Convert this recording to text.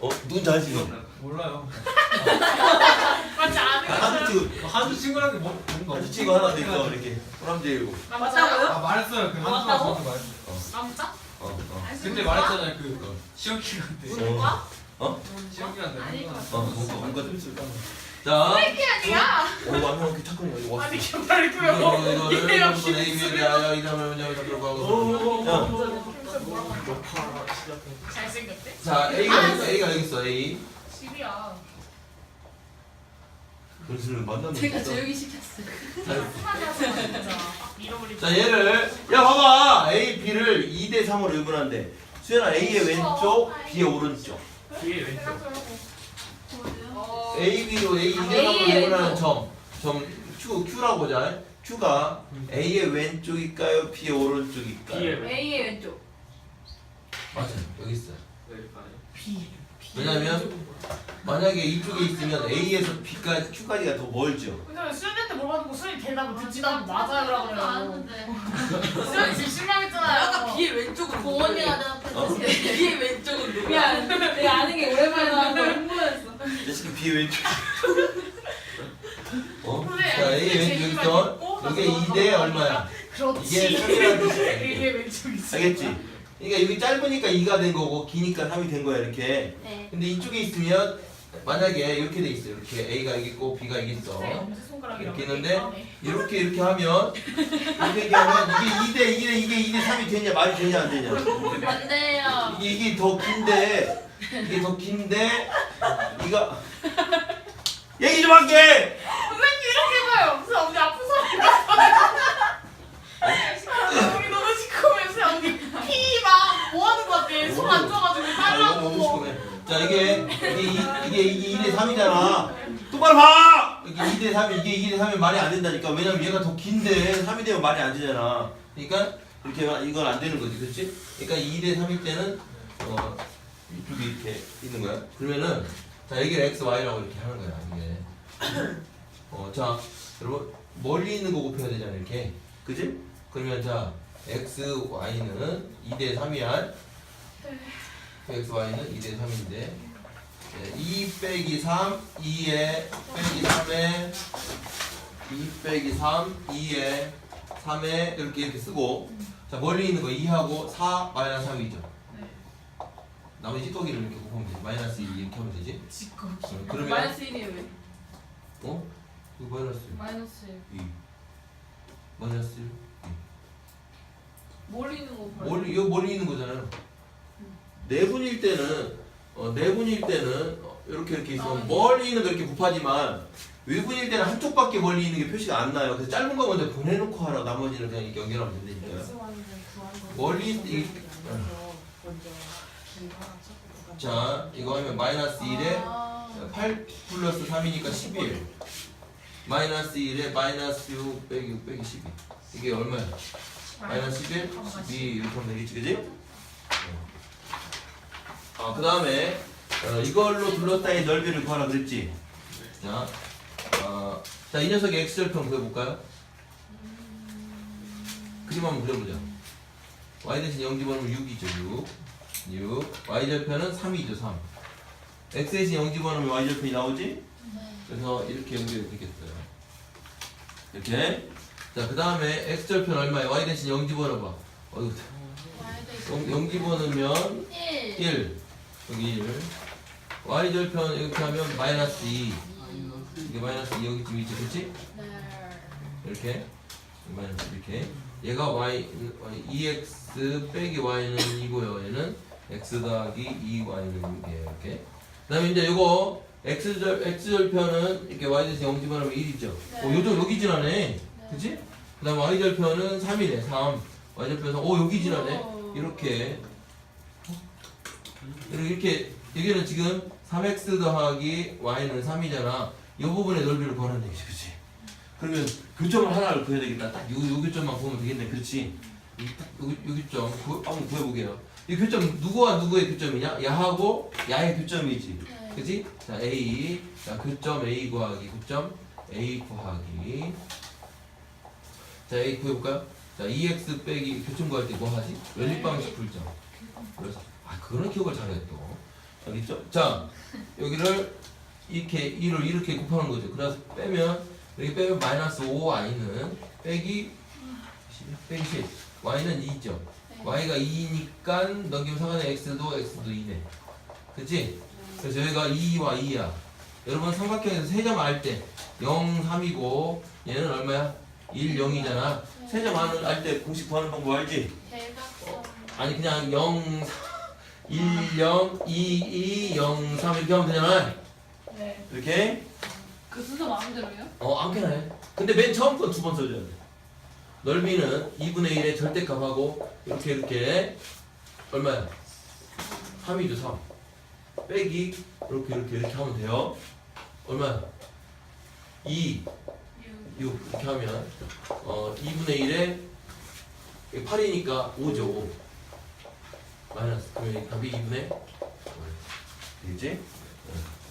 어 누군 잘 지금 몰라요. 맞지 않은 한주 한주 친구랑 뭐 뭔가 한주 찍고 하나 더 있어 이렇게 아, 맞다고요? 아 말했어요. 그 한주 맞다고? 저한테 말했어. 아 진짜? 어 어. 그때 말했잖아요. 그 시험 기간 때. 우는 거야? 시험 기간 때. 아닐 것어 뭔가 뭔가 뜰쓸까 자 이게 아니야. 오 완전 이렇게 착하네 이거 왔어 아니 이거 기다리고요. 이거 이거 얘랑 이거 A B 야야 이 다음에 뭐냐 이거 들어가고 잘생겼대? 자 A가 여기 있어 A가 여기 있어 A 10이야. 그래서 만나면 제가. 조용히 시켰어요. 잃어버리지. 자 얘를 야 봐봐 A B를 2대 3으로 유분한대 수연아 A의 왼쪽 B의 오른쪽 뒤에 왼쪽. 어, A B로 A 2대 A의 3으로 유분하는 왼쪽. 점점 Q Q라고 보자 Q가 A의 왼쪽일까요 B의 오른쪽일까요 B의 왼- A의 왼쪽. 맞아요 여기 있어요 네. B. 왜냐면 만약에 이쪽에 있으면 A에서 B까지 Q까지가 더 멀죠 근데 수연이한테 물어봐도 수연이 대답을 듣지도 않고 맞아요라고 그래요. 아는데. 수연이 지금 실망했잖아요. 아까 B의 왼쪽으로 고원이가 대답했어. 어? B의 왼쪽은 미안. 내가 아는 게 오랜만에 나와서 흥분했어. 이 새끼 B의 왼쪽 어? 근데 자 A의 왼쪽 여기 있어 이게 2대 얼마야 그렇지. 이게 3이라는 뜻이야 이게 왼쪽이지. 알겠지? 그러니까 여기 짧으니까 2가 된 거고 기니까 3이 된 거야 이렇게 네. 근데 이쪽에 있으면 만약에 이렇게 돼 있어 이렇게 A가 여기 있고 B가 여기 있어 네, 엄지. 이렇게 있는데 이렇게 이렇게 하면 이렇게 이렇게 하면 이게 2대 2대 이게 2대 3이 되냐 말이 되냐 안 되냐 안 돼요. 이게 이게 더 긴데 이게 더 긴데 이거 얘기 좀 할게 선생님 이렇게 해봐요. 무슨 언니 아픈 사람이 났어. 여기 너무 시커면서 언니 피막 뭐 하는 거 같아. 손안 좋아가지고 아, 이거 너무 빨라고. 자 이게 이게 이- 이게 이게 2대 3이잖아. 똑바로 봐. 이게 2대 3이 이게 2대 3이 말이 안 된다니까. 왜냐면 얘가 더 긴데 3이 되면 말이 안 되잖아. 그러니까 이렇게 하- 이건 안 되는 거지, 그렇지? 그러니까 2대 3일 때는 어 이쪽이 이렇게 있는 거야. 그러면은 자 여기를 x y라고 이렇게 하는 거야 이게. 어자 여러분 멀리 있는 거 곱해야 되잖아 이렇게, 그지? 그러면 자 x y는 2대 3이야. x y는 2대 3인데 2 빼기 3 2에 빼기 3에 2 빼기 3 2에 3에 이렇게 이렇게 쓰고 자 멀리 있는 거 2하고 4 마이너스 3이죠 네. 나머지 찌꺼기를 이렇게 곱하면 되지 마이너스 2 이렇게 하면 되지 지꺼. 어, 그러면 마이너스 1이에요 왜? 어? 이거 마이너스 마이너스 1. 2 마이너스 1 멀리 있는 거. 멀리 이거 멀리 있는 거잖아요. 네 분일 때는 어, 네 분일 때는 어, 이렇게 이렇게 있으면 아, 네. 멀리 있는 거 이렇게 곱하지만 외분일 때는 한쪽밖에 멀리 있는 게 표시가 안 나요. 그래서 짧은 거 먼저 보내놓고 하라. 나머지는 그냥 이렇게 연결하면 된다니까요. 멀리 이, 자 이거 하면 마이너스 1에 아. 8 플러스 3이니까 11 마이너스 1에 마이너스 6 빼기 6 빼기 12 이게 얼마야? 마이너스 11, 12 이렇게 하면 되겠지, 그지? 아, 그 다음에 어, 이걸로 둘러싸인 넓이를 구하라 그랬지? 자, 어, 자, 이 녀석의 x절편 구해볼까요? 그림 한번 그려보자. y 대신 0 집어넣으면 6이죠, 6. 6. y절편은 3이죠, 3. x 대신 0 집어넣으면 y절편이 나오지? 그래서 이렇게 연결이 되겠어요. 이렇게. 자, 그 다음에 x절편 얼마예요? y 대신 0 집어넣어봐. 어이구, 0, 0 집어넣으면 1. 1. 여기 1. y절편 이렇게 하면 마이너스 2. 이게 마이너스 2 여기쯤 있죠, 그치? 네. 이렇게. 마이너스 이렇게. 얘가 y, y 2x 빼기 y는 2고요. 얘는 x 더하기 2y는 6이에요. 이렇게. 그 다음에 이제 이거 x절, x절편은 이렇게 y 대신 0 집어넣으면 1이죠. 네. 어, 요즘 여기 지나네. 그치? 그 다음 y절편은 3이네. 3. y절편은 오 여기 지나네. 오. 이렇게 그리고 이렇게 여기는 지금 3x 더하기 y는 3이잖아. 이 부분의 넓이를 구하는 얘기지, 그렇지? 그러면 교점을 하나를 구해야 되겠다. 딱 요, 요 교점만 구하면 되겠네, 그렇지? 요, 요 교점 구, 한번 구해보게요. 이 교점 누구와 누구의 교점이냐? 야하고 야의 교점이지, 네. 그렇지? 자 a, 자 교점 a 구하기, 교점 a 구하기. 자 a 구해볼까요? 자 2x 빼기 교점 구할 때 뭐 하지? 연립 방식 풀죠. 그래서 아 그런 기억을 잘해 또. 알겠죠? 자 여기를 이렇게 1을 이렇게 곱하는 거죠. 그래서 빼면 이렇게 빼면 마이너스 5y는 빼기 10, 빼기 10 y는 2죠. y가 2니까 넘기면 상관의 x도 x도 2네. 그치? 그래서 여기가 2와 2야. 여러분 삼각형에서 세점 알 때 0, 3이고 얘는 얼마야? 1, 0이잖아. 세점 알때 공식 구하는 방법 알지? 대각선. 아니 그냥 0, 1, 0, 2, 2, 0, 3 이렇게 하면 되잖아. 네. 이렇게 그 순서 마음대로요? 어 아무렇게나 해. 근데 맨 처음 건 두 번 써줘야 돼. 넓이는 2분의 1의 절대값하고 이렇게 이렇게 얼마야? 3이죠 3. 빼기 이렇게 이렇게 이렇게 하면 돼요. 얼마야? 2, 6 이렇게 하면 어 2분의 1에 8이니까 5죠 5. 마이너스 그러면 답이 2분의 5. 되겠지? 응.